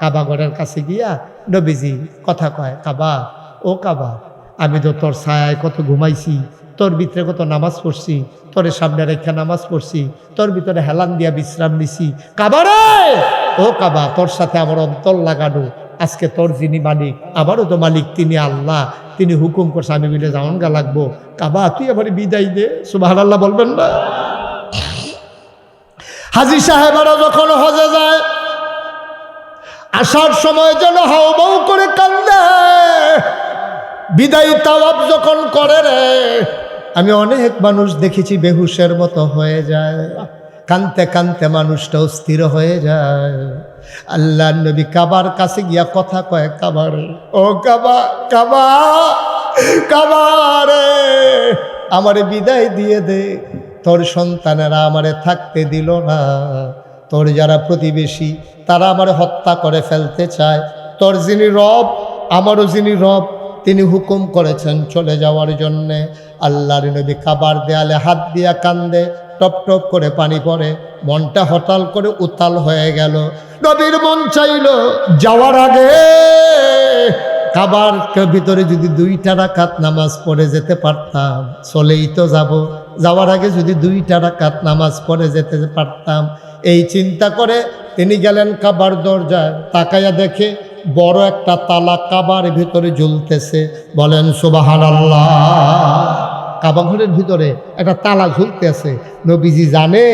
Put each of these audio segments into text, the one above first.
কাবাগরের কাছে গিয়া নবীজি কথা কয়, কাবা, ও কাবা, আমি তো তোর ছায়ায় কত ঘুমাইছি, তোর ভিতরে কত নামাজ পড়ছি, তোর সামনে রেখা নামাজ পড়ছি, তোর ভিতরে হেলান দিয়া বিশ্রাম নিছি। কাবারে ও কাবা, তোর সাথে আমার অন্তর লাগানো, আজকে তোর যিনি মালিক, আমারও তো মালিক তিনি আল্লাহ, তিনি হুকুম করছে, আমি মিলে যাওয়ান গা লাগবো। কাবা, তুই আমার বিদায় দে সুবাহ আল্লাহ বলবেন না? হাজি সাহেবেরা যখন হজে যায় আসার সময় যেন হাও বউ করে কান্দে। বিদায়ী তাওয়াব যখন করে রে, আমি অনেক মানুষ দেখেছি বেহুশের মতো হয়ে যায়। কানতে কানতে মানুষটা স্থির হয়ে যায়। আল্লাহ নবী কাবার কাছে গিয়া কথা কয়, কাবার, ও কাবা কাবা কাবারে আমারে বিদায় দিয়ে দে। তোর সন্তানেরা আমারে থাকতে দিল না। তোর যারা প্রতিবেশী, তারা আমারে হত্যা করে ফেলতে চায়। তোর যিনি রব, আমারও যিনি রব, তিনি হুকুম করেছেন চলে যাওয়ার জন্যে। আল্লাহর নবী কাবার দেয়ালে হাত দিয়া কান্দে, টপ টপ করে পানি পড়ে, মনটা হঠাৎ করে উতাল হয়ে গেল। নবীর মন চাইল যাওয়ার আগে কাবার ভিতরে যদি দুইটা রাকাত নামাজ পড়ে যেতে পারতাম, চলেই তো যাব। যাওয়ার আগে যদি দুইটা রাকাত নামাজ পড়ে যেতে পারতাম। এই চিন্তা করে তিনি গেলেন কাবার দরজায়, তাকাইয়া দেখে বড় একটা তালা কাবার ভিতরে ঝুলতেছে বলেন সুবাহান আল্লাহ কাবা ঘরের ভিতরে একটা তালা ঝুলতেছে। নবীজি জানে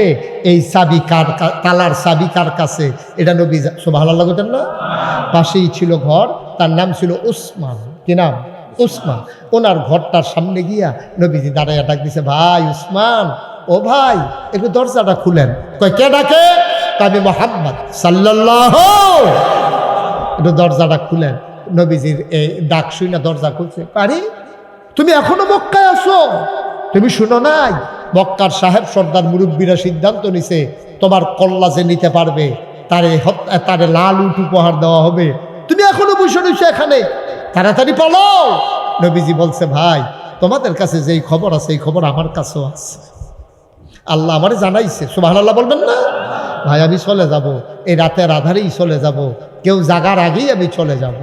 এই চাবি কার তালার চাবি কার কাছে? এটা নবী সুবাহান আল্লাহ না? পাশেই ছিল ঘর, তার নাম ছিল উসমান। কি নাম? উসমান, ওনার ঘরটার সামনে গিয়া নবীজি দাঁড়াইয়া ডাক দিছে, ভাই উসমান, ও ভাই, একটু দরজাটা খুলেন। কয়, কে ডাকে? আমি মোহাম্মদ সাল্লাল্লাহ একটু দরজাটা খুলেন। নবীজির এই ডাক শুই না দরজা খুলছে। পারি তুমি এখনও মক্কায় আসো তুমি শুনো নাই? মক্কার সাহেব সর্দার মুরব্বীরা সিদ্ধান্ত নিছে, তোমার কল্লা যে নিতে পারবে, তারে তারে লাল উঠ উপহার দেওয়া হবে। তুমি এখনও বসে রয়েছো এখানে? তাড়াতাড়ি পালো নবীজি বলছে, ভাই, তোমাদের কাছে যেই খবর আছে, এই খবর আমার কাছেও আছে। আল্লাহ আমার জানাইছে সুবাহ আল্লাহ বলবেন না? ভাই, আমি চলে যাব। এই রাতের আধারেই চলে যাব। কেউ জাগার আগেই আমি চলে যাব।